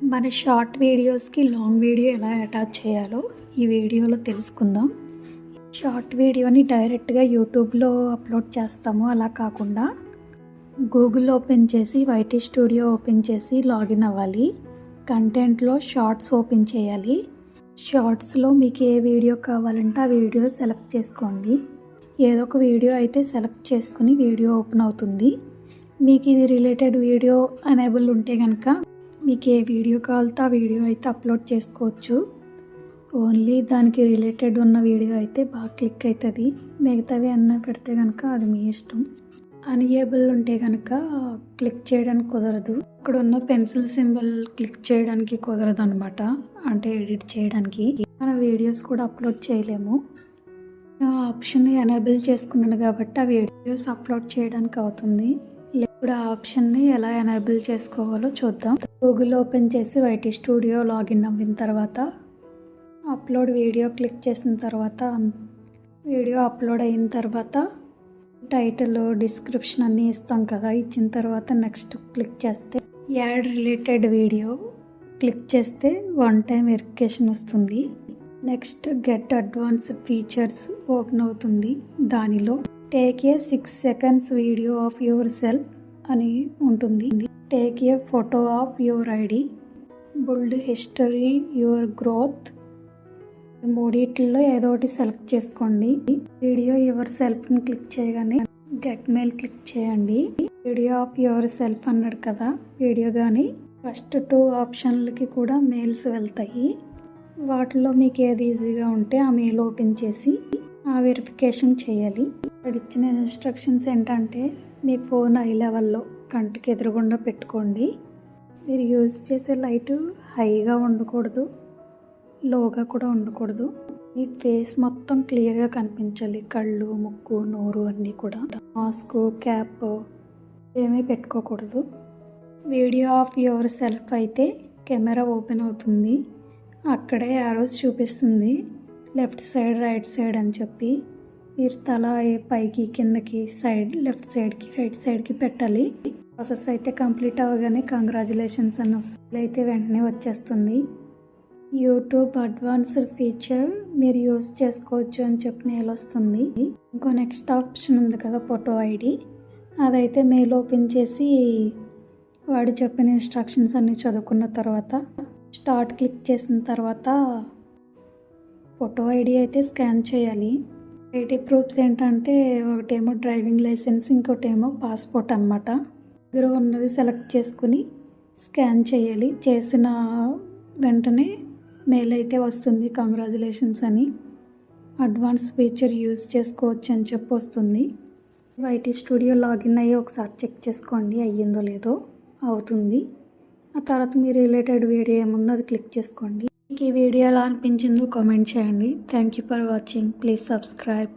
మన షార్ట్ వీడియోస్కి long video ఎలా అటాచ్ చేయాలో ఈ వీడియోలో తెలుసుకుందాం. షార్ట్ వీడియోని డైరెక్ట్గా యూట్యూబ్లో అప్లోడ్ చేస్తాము. అలా కాకుండా గూగుల్ ఓపెన్ చేసి వైటీ స్టూడియో ఓపెన్ చేసి లాగిన్ అవ్వాలి. కంటెంట్లో షార్ట్స్ ఓపెన్ చేయాలి. షార్ట్స్లో మీకు ఏ వీడియో కావాలంటే ఆ వీడియో సెలెక్ట్ చేసుకోండి. ఏదో ఒక వీడియో అయితే సెలెక్ట్ చేసుకుని వీడియో ఓపెన్ అవుతుంది. మీకు ఇది రిలేటెడ్ వీడియో అనేబుల్ ఉంటే కనుక మీకు ఏ వీడియో కావాలితే ఆ వీడియో అయితే అప్లోడ్ చేసుకోవచ్చు. ఓన్లీ దానికి రిలేటెడ్ ఉన్న వీడియో అయితే బాగా క్లిక్ అవుతుంది. మిగతావి అన్న పెడితే కనుక అది మీ ఇష్టం. అనియేబుల్ ఉంటే కనుక క్లిక్ చేయడానికి కుదరదు. ఇక్కడ ఉన్న పెన్సిల్ సింబల్ క్లిక్ చేయడానికి కుదరదు అనమాట అంటే ఎడిట్ చేయడానికి. మన వీడియోస్ కూడా అప్లోడ్ చేయలేము. ఆ ఆప్షన్ ఎనేబుల్ చేసుకున్నాను కాబట్టి ఆ వీడియోస్ అప్లోడ్ చేయడానికి అవుతుంది. ఇప్పుడు ఆ ఆప్షన్ని ఎలా ఎనేబుల్ చేసుకోవాలో చూద్దాం. గూగుల్ ఓపెన్ చేసి వైటీ స్టూడియో లాగిన్ అవ్విన తర్వాత అప్లోడ్ వీడియో క్లిక్ చేసిన తర్వాత వీడియో అప్లోడ్ అయిన తర్వాత టైటిల్ డిస్క్రిప్షన్ అన్నీ ఇస్తాం కదా ఇచ్చిన తర్వాత నెక్స్ట్ క్లిక్ చేస్తే యాడ్ రిలేటెడ్ వీడియో క్లిక్ చేస్తే వన్ టైం వెరిఫికేషన్ వస్తుంది. Next get advance features open అవుతుంది. దానిలో take a six seconds video of yourself అని ఉంటుంది. Take a photo of your ID build history your growth మూడిట్లో ఏదో ఒకటి సెలెక్ట్ చేసుకోండి. వీడియో యువర్ సెల్ఫ్ని క్లిక్ చేయగానే గెట్ మెయిల్ క్లిక్ చేయండి. వీడియో ఆఫ్ యువర్ సెల్ఫ్ అన్నాడు కదా వీడియో కానీ ఫస్ట్ టూ ఆప్షన్లకి కూడా మెయిల్స్ వెళ్తాయి. వాటిలో మీకు ఏది ఈజీగా ఉంటే ఆ మెయిల్ ఓపెన్ చేసి ఆ వెరిఫికేషన్ చేయాలి. ఇక్కడ ఇచ్చిన ఇన్స్ట్రక్షన్స్ ఏంటంటే మీ ఫోన్ ఐ లెవెల్లో కంటికి ఎదురుగుండా పెట్టుకోండి. మీరు యూజ్ చేసే లైట్ హైగా ఉండకూడదు లోగా కూడా ఉండకూడదు. మీ ఫేస్ మొత్తం క్లియర్గా కనిపించాలి. కళ్ళు ముక్కు నోరు అన్నీ కూడా. మాస్క్ క్యాప్ ఏమీ పెట్టుకోకూడదు. వీడియో ఆఫ్ యువర్ సెల్ఫ్ అయితే కెమెరా ఓపెన్ అవుతుంది. అక్కడే ఆరోస్ చూపిస్తుంది. లెఫ్ట్ సైడ్ రైట్ సైడ్ అని చెప్పి. మీరు తల పైకి కిందకి సైడ్ లెఫ్ట్ సైడ్కి రైట్ సైడ్కి పెట్టాలి. ప్రాసెస్ అయితే కంప్లీట్ అవ్వగానే కంగ్రాచులేషన్స్ అని వస్తుంది అయితే వెంటనే వచ్చేస్తుంది. యూట్యూబ్ అడ్వాన్స్డ్ ఫీచర్ మీరు యూస్ చేసుకోవచ్చు అని చెప్పి మెయిల్ వస్తుంది. ఇంకో నెక్స్ట్ ఆప్షన్ ఉంది కదా ఫోటో ఐడి. అదైతే మెయిల్ ఓపెన్ చేసి వాడు చెప్పిన ఇన్స్ట్రక్షన్స్ అన్నీ చదువుకున్న తర్వాత స్టార్ట్ క్లిక్ చేసిన తర్వాత ఫోటో ఐడి అయితే స్కాన్ చేయాలి. ఐటీ ప్రూఫ్స్ ఏంటంటే ఒకటేమో డ్రైవింగ్ లైసెన్స్ ఇంకోటేమో పాస్పోర్ట్ అనమాట దగ్గర ఉన్నది సెలెక్ట్ చేసుకుని స్కాన్ చేయాలి. చేసిన వెంటనే మెయిల్ అయితే వస్తుంది. కంగ్రాచులేషన్స్ అని. అడ్వాన్స్ ఫీచర్ యూజ్ చేసుకోవచ్చు అని చెప్పి వస్తుంది. వైటీ స్టూడియో లాగిన్ అయ్యి ఒకసారి చెక్ చేసుకోండి అయ్యిందో లేదో అవుతుంది. ఆ తర్వాత మీ రిలేటెడ్ వీడియో ఏముందో అది క్లిక్ చేసుకోండి. మీకు ఈ వీడియో ఎలా అనిపించిందో కామెంట్ చేయండి. Thank you for watching please subscribe